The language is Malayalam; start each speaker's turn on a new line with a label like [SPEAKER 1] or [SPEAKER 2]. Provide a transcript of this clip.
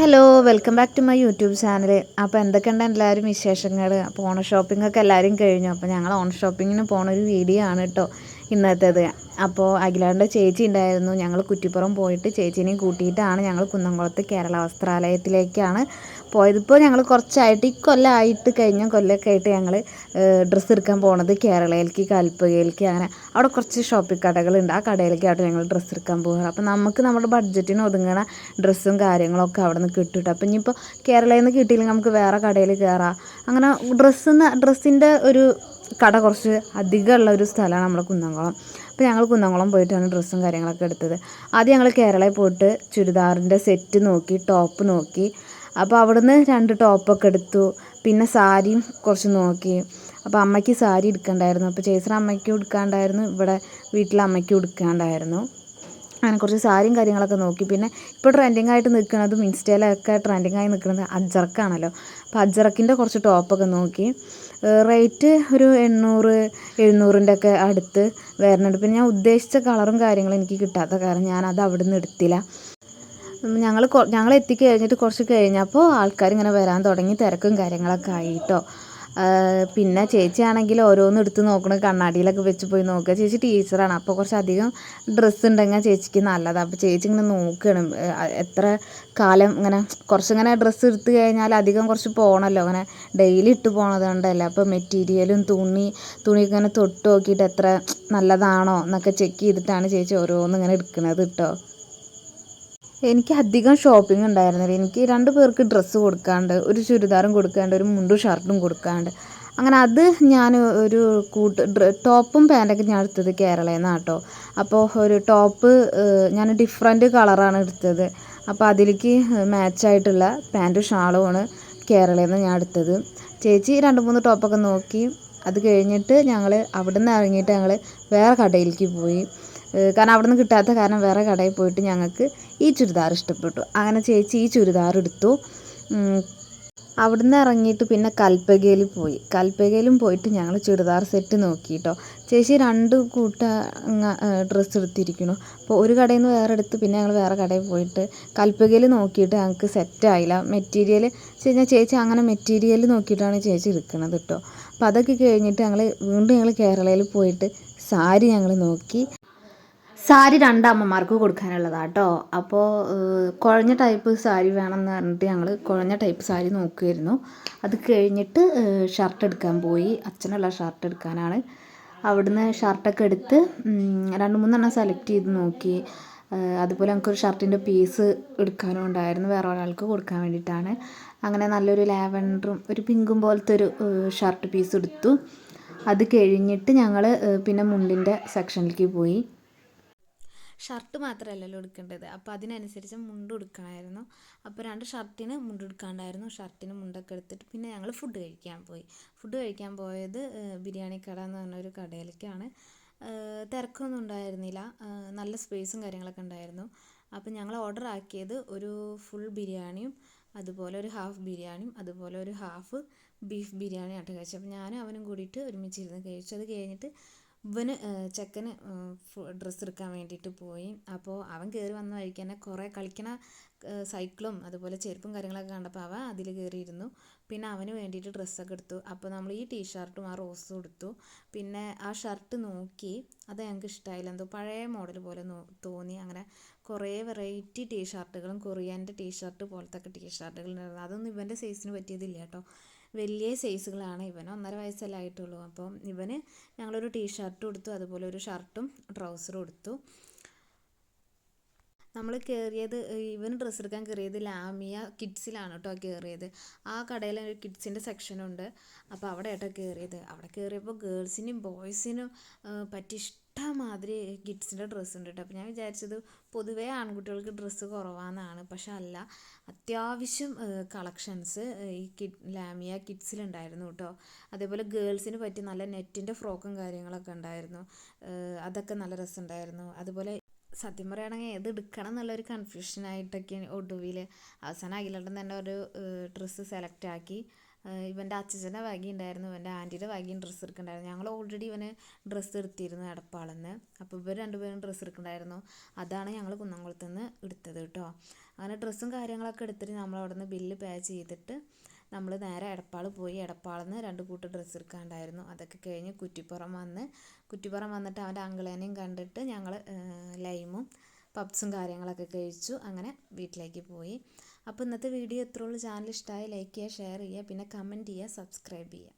[SPEAKER 1] Hello welcome back to my YouTube channel അപ്പോൾ എന്തൊക്കെയുണ്ട് എല്ലാവരും വിശേഷങ്ങൾ അപ്പോൾ ഓണ ഷോപ്പിംഗ് ഒക്കെ എല്ലാവരും കഴിഞ്ഞു. അപ്പോൾ ഞങ്ങൾ ഓൺ ഷോപ്പിങ്ങിന് പോണ ഒരു വീഡിയോ ആണ് കേട്ടോ ഇന്നത്തേത്. അപ്പോൾ അഖിലാണ്ട് ചേച്ചി ഉണ്ടായിരുന്നു. ഞങ്ങൾ കുറ്റിപ്പുറം പോയിട്ട് ചേച്ചീനെയും കൂട്ടിയിട്ടാണ് ഞങ്ങൾ കുന്നംകുളത്ത് കേരള വസ്ത്രാലയത്തിലേക്കാണ് പോയത് ഇപ്പോൾ ഞങ്ങൾ കുറച്ചായിട്ട് ഈ കൊല്ലമായിട്ട് കഴിഞ്ഞ കൊല്ലമൊക്കെ ആയിട്ട് ഞങ്ങൾ ഡ്രസ്സ് എടുക്കാൻ പോണത് കേരളയിലേക്ക് കൽപ്പകയിലേക്ക് അങ്ങനെ. അവിടെ കുറച്ച് ഷോപ്പിംഗ് കടകളുണ്ട്. ആ കടയിലേക്കായിട്ട് ഞങ്ങൾ ഡ്രസ്സ് എടുക്കാൻ പോകുക അപ്പോൾ നമുക്ക് നമ്മുടെ ബഡ്ജറ്റിന് ഒതുങ്ങണ ഡ്രസ്സും കാര്യങ്ങളൊക്കെ അവിടെ നിന്ന് കിട്ടും അപ്പോൾ ഇനിയിപ്പോൾ കേരളയിൽ നിന്ന് കിട്ടിയില്ലെങ്കിൽ നമുക്ക് വേറെ കടയിൽ കയറാം. അങ്ങനെ ഡ്രസ്സ് ഡ്രസ്സിന്റെ ഒരു കട കുറച്ച് അധികമുള്ള ഒരു സ്ഥലമാണ് നമ്മുടെ കുന്നംകുളം. അപ്പോൾ ഞങ്ങൾ കുന്നംകുളം പോയിട്ടാണ് ഡ്രസ്സും കാര്യങ്ങളൊക്കെ എടുത്തത്. ആദ്യം ഞങ്ങൾ കേരളയിൽ പോയിട്ട് ചുരിദാറിന്റെ സെറ്റ് നോക്കി ടോപ്പ് നോക്കി അപ്പോൾ അവിടുന്ന് രണ്ട് ടോപ്പൊക്കെ എടുത്തു. പിന്നെ സാരിയും കുറച്ച് നോക്കി. അപ്പോൾ അമ്മയ്ക്ക് സാരി എടുക്കണ്ടായിരുന്നു. അപ്പോൾ ചേച്ചറ അമ്മയ്ക്ക് എടുക്കാണ്ടായിരുന്നു. ഇവിടെ വീട്ടിലെ അമ്മയ്ക്ക് എടുക്കാണ്ടായിരുന്നു. അങ്ങനെ കുറച്ച് സാരിയും കാര്യങ്ങളൊക്കെ നോക്കി. പിന്നെ ഇപ്പോൾ ട്രെൻഡിങ് ആയിട്ട് നിൽക്കുന്നതും ഇൻസ്റ്റയിലൊക്കെ ട്രെൻഡിങ് ആയി നിൽക്കുന്നത് അജറക്കാണല്ലോ. അപ്പോൾ അജറക്കിന്റെ കുറച്ച് ടോപ്പൊക്കെ നോക്കി. റേറ്റ് ഒരു എണ്ണൂറ് എഴുന്നൂറിന്റെ ഒക്കെ അടുത്ത് വരുന്നുണ്ട്. പിന്നെ ഞാൻ ഉദ്ദേശിച്ച കളറും കാര്യങ്ങളും എനിക്ക് കിട്ടാത്ത കാരണം ഞാൻ അത് അവിടെ നിന്ന് എടുത്തില്ല. ഞങ്ങൾ ഞങ്ങൾ എത്തിക്കഴിഞ്ഞിട്ട് കുറച്ച് കഴിഞ്ഞപ്പോൾ ആൾക്കാർ ഇങ്ങനെ വരാൻ തുടങ്ങി തിരക്കും കാര്യങ്ങളൊക്കെ ആയിട്ടോ. പിന്നെ ചേച്ചിയാണെങ്കിൽ ഓരോന്ന് എടുത്ത് നോക്കണം കണ്ണാടിയിലൊക്കെ വെച്ച് പോയി നോക്കുക. ചേച്ചി ടീച്ചറാണ് അപ്പോൾ കുറച്ചധികം ഡ്രസ്സ് ഉണ്ടെങ്കിൽ ചേച്ചിക്ക് നല്ലതാണ് അപ്പോൾ ചേച്ചി ഇങ്ങനെ നോക്കണം എത്ര കാലം ഇങ്ങനെ കുറച്ചിങ്ങനെ ഡ്രസ്സ് എടുത്തു കഴിഞ്ഞാൽ അധികം കുറച്ച് പോകണമല്ലോ അങ്ങനെ ഡെയിലി ഇട്ട് പോണത് കൊണ്ടല്ലേ അപ്പോൾ മെറ്റീരിയലും തുണി തുണി ഇങ്ങനെ തൊട്ട് നോക്കിയിട്ട് എത്ര നല്ലതാണോ എന്നൊക്കെ ചെക്ക് ചെയ്തിട്ടാണ് ചേച്ചി ഓരോന്ന് ഇങ്ങനെ എടുക്കുന്നത് കേട്ടോ എനിക്ക് അധികം ഷോപ്പിംഗ് ഉണ്ടായിരുന്നില്ല. എനിക്ക് രണ്ട് പേർക്ക് ഡ്രസ്സ് കൊടുക്കാണ്ട് ഒരു ചുരിദാറും കൊടുക്കാണ്ട് ഒരു മുണ്ടും ഷർട്ടും കൊടുക്കാണ്ട്. അങ്ങനെ അത് ഞാൻ ഒരു കൂട്ട് ടോപ്പും പാന്റൊക്കെ ഞാൻ എടുത്തത് കേരളയിൽ നിന്നാണ് കേട്ടോ അപ്പോൾ ഒരു ടോപ്പ് ഞാൻ ഡിഫറെന്റ് കളറാണ് എടുത്തത്. അപ്പോൾ അതിലേക്ക് മാച്ചായിട്ടുള്ള പാന്റും ഷാളുമാണ് കേരളയിൽ നിന്ന് ഞാൻ എടുത്തത്. ചേച്ചി രണ്ട് മൂന്ന് ടോപ്പൊക്കെ നോക്കി. അത് കഴിഞ്ഞിട്ട് ഞങ്ങൾ അവിടെ നിന്ന് ഇറങ്ങിയിട്ട് ഞങ്ങൾ വേറെ കടയിലേക്ക് പോയി. കാരണം അവിടെ നിന്ന് കിട്ടാത്ത കാരണം വേറെ കടയിൽ പോയിട്ട് ഞങ്ങൾക്ക് ഈ ചുരിദാർ ഇഷ്ടപ്പെട്ടു. അങ്ങനെ ചേച്ചി ഈ ചുരിദാർ എടുത്തു. അവിടുന്ന് ഇറങ്ങിയിട്ട് പിന്നെ കൽപ്പകയിൽ പോയി. കൽപ്പകയിലും പോയിട്ട് ഞങ്ങൾ ചുരിദാർ സെറ്റ് നോക്കി കേട്ടോ ചേച്ചി രണ്ട് കൂട്ട ഡ്രസ്സ് എടുത്തിരിക്കുന്നു. അപ്പോൾ ഒരു കടയിൽ നിന്ന് വേറെ എടുത്ത് പിന്നെ ഞങ്ങൾ വേറെ കടയിൽ പോയിട്ട് കൽപ്പകയിൽ നോക്കിയിട്ട് ഞങ്ങൾക്ക് സെറ്റായില്ല മെറ്റീരിയൽ കഴിഞ്ഞാൽ ചേച്ചി അങ്ങനെ മെറ്റീരിയൽ നോക്കിയിട്ടാണ് ചേച്ചി എടുക്കുന്നത് കേട്ടോ. അപ്പോൾ അതൊക്കെ കഴിഞ്ഞിട്ട് ഞങ്ങൾ വീണ്ടും ഞങ്ങൾ കേരളയിൽ പോയിട്ട് സാരി ഞങ്ങൾ നോക്കി. സാരി രണ്ടമ്മമാർക്ക് കൊടുക്കാനുള്ളതാണ് കേട്ടോ അപ്പോൾ കുഴഞ്ഞ ടൈപ്പ് സാരി വേണമെന്ന് പറഞ്ഞിട്ട് ഞങ്ങൾ കുഴഞ്ഞ ടൈപ്പ് സാരി നോക്കുമായിരുന്നു അത് കഴിഞ്ഞിട്ട് ഷർട്ട് എടുക്കാൻ പോയി. അച്ഛനുള്ള ഷർട്ട് എടുക്കാനാണ്. അവിടുന്ന് ഷർട്ടൊക്കെ എടുത്ത് രണ്ട് മൂന്നെണ്ണം സെലക്ട് ചെയ്ത് നോക്കി. അതുപോലെ നമുക്കൊരു ഷർട്ടിന്റെ പീസ് എടുക്കാനും ഉണ്ടായിരുന്നു. വേറെ ഒരാൾക്ക് കൊടുക്കാൻ വേണ്ടിയിട്ടാണ്. അങ്ങനെ നല്ലൊരു ലാവൻഡറും ഒരു പിങ്കും പോലത്തെ ഒരു ഷർട്ട് പീസ് എടുത്തു. അത് കഴിഞ്ഞിട്ട് ഞങ്ങൾ പിന്നെ മുണ്ടിന്റെ സെക്ഷനിലേക്ക് പോയി. ഷർട്ട് മാത്രമല്ലല്ലോ എടുക്കേണ്ടത് അപ്പോൾ അതിനനുസരിച്ച് മുണ്ട് എടുക്കണമായിരുന്നു അപ്പോൾ രണ്ട് ഷർട്ടിന് മുണ്ട് എടുക്കാണ്ടായിരുന്നു ഷർട്ടിന് മുണ്ടൊക്കെ എടുത്തിട്ട് പിന്നെ ഞങ്ങൾ ഫുഡ് കഴിക്കാൻ പോയി. ഫുഡ് കഴിക്കാൻ പോയത് ബിരിയാണി കട എന്ന് പറഞ്ഞൊരു കടയിലേക്കാണ്. തിരക്കൊന്നും ഉണ്ടായിരുന്നില്ല. നല്ല സ്പേസും കാര്യങ്ങളൊക്കെ ഉണ്ടായിരുന്നു. അപ്പോൾ ഞങ്ങൾ ഓർഡർ ആക്കിയത് ഒരു ഫുൾ ബിരിയാണിയും അതുപോലെ ഒരു ഹാഫ് ബിരിയാണിയും അതുപോലെ ഒരു ഹാഫ് ബീഫ് ബിരിയാണി ആട്ടോ കഴിച്ചു അപ്പോൾ ഞാനും അവനും കൂടിയിട്ട് ഒരുമിച്ചിരുന്ന് കഴിച്ചു. അത് കഴിഞ്ഞിട്ട് ഇവന് ചെക്കന് ഡ്രസ്സ് എടുക്കാൻ വേണ്ടിയിട്ട് പോയി. അപ്പോൾ അവൻ കയറി വന്ന വഴിക്ക് തന്നെ കുറേ കളിക്കണ സൈക്കിളും അതുപോലെ ചെരുപ്പും കാര്യങ്ങളൊക്കെ കണ്ടപ്പോൾ അവൻ അതിൽ കയറിയിരുന്നു പിന്നെ അവന് വേണ്ടിയിട്ട് ഡ്രസ്സൊക്കെ എടുത്തു. അപ്പോൾ നമ്മൾ ഈ ടീഷർട്ടും ആ റോസും എടുത്തു. പിന്നെ ആ ഷർട്ട് നോക്കി അത് ഞങ്ങൾക്ക് ഇഷ്ടമായില്ല എന്തോ പഴയ മോഡൽ പോലെ തോന്നി. അങ്ങനെ കുറേ വെറൈറ്റി ടീഷർട്ടുകളും കൊറിയന്റെ ടീഷർട്ട് പോലത്തെ ടീ അതൊന്നും ഇവന്റെ സൈസിന് പറ്റിയതില്ല കേട്ടോ. വലിയ സൈസുകളാണ് ഇവൻ ഒന്നര വയസ്സല്ലേ ആയിട്ടുള്ളൂ. അപ്പം ഇവന് ഞങ്ങളൊരു ടീ ഷർട്ട് കൊടുത്തു അതുപോലെ ഒരു ഷർട്ടും ട്രൗസറും എടുത്തു. നമ്മൾ കയറിയത് ഇവൻ ഡ്രസ്സ് എടുക്കാൻ കയറിയത് ലാമിയ കിഡ്സിലാണ് കേട്ടോ കയറിയത്. ആ കടയിൽ ഒരു കിഡ്സിന്റെ സെക്ഷനുണ്ട് അപ്പോൾ അവിടെ ആയിട്ടോ കയറിയത്. അവിടെ കയറിയപ്പോൾ ഗേൾസിനും ബോയ്സിനും പറ്റി ഇഷ്ടമാതിരി കിഡ്സിന്റെ ഡ്രസ്സ് ഉണ്ട് കേട്ടോ. അപ്പോൾ ഞാൻ വിചാരിച്ചത് പൊതുവേ ആൺകുട്ടികൾക്ക് ഡ്രസ്സ് കുറവാണെന്നാണ് പക്ഷെ അല്ല അത്യാവശ്യം കളക്ഷൻസ് ഈ കിഡ് ലാമിയ കിഡ്സിലുണ്ടായിരുന്നു കേട്ടോ. അതേപോലെ ഗേൾസിന് പറ്റി നല്ല നെറ്റിന്റെ ഫ്രോക്കും കാര്യങ്ങളൊക്കെ ഉണ്ടായിരുന്നു. അതൊക്കെ നല്ല രസമുണ്ടായിരുന്നു. അതുപോലെ സത്യം പറയുകയാണെങ്കിൽ ഏത് എടുക്കണം എന്നുള്ളൊരു കൺഫ്യൂഷനായിട്ടൊക്കെ ഒടുവിൽ അവസാനം അഖിലേട്ടൻ തന്നെ ഒരു ഡ്രസ്സ് സെലക്ട് ആക്കി. ഇവന്റെ അച്ഛന്റെ വകി ഉണ്ടായിരുന്നു. ഇവന്റെ ആന്റിയുടെ വകയും ഡ്രസ്സ് എടുക്കണ്ടായിരുന്നു. ഞങ്ങൾ ഓൾറെഡി ഇവന് ഡ്രസ്സ് എടുത്തിരുന്നു എടപ്പാളെന്ന് അപ്പോൾ ഇവർ രണ്ടുപേരും ഡ്രസ്സ് എടുക്കണ്ടായിരുന്നു. അതാണ് ഞങ്ങൾ കുന്നംകുളത്ത് നിന്ന് എടുത്തത് കേട്ടോ. അങ്ങനെ ഡ്രസ്സും കാര്യങ്ങളൊക്കെ എടുത്തിട്ട് നമ്മൾ അവിടെ നിന്ന് ബില്ല് പേ ചെയ്തിട്ട് നമ്മൾ നേരെ എടപ്പാൾ പോയി. എടപ്പാളിൽ നിന്ന് രണ്ട് കൂട്ടം ഡ്രസ്സ് എടുക്കാണ്ടായിരുന്നു. അതൊക്കെ കഴിഞ്ഞ് കുറ്റിപ്പുറം വന്ന് കുറ്റിപ്പുറം വന്നിട്ട് അവന്റെ അങ്കിളേനെയും കണ്ടിട്ട് ഞങ്ങൾ ലൈമും പപ്സും കാര്യങ്ങളൊക്കെ കഴിച്ചു. അങ്ങനെ വീട്ടിലേക്ക് പോയി. അപ്പോൾ ഇന്നത്തെ വീഡിയോ ഇത്രയുള്ളൂ ചാനൽ ഇഷ്ടമായി ലൈക്ക് ചെയ്യുക ഷെയർ ചെയ്യുക പിന്നെ കമന്റ് ചെയ്യുക സബ്സ്ക്രൈബ് ചെയ്യുക.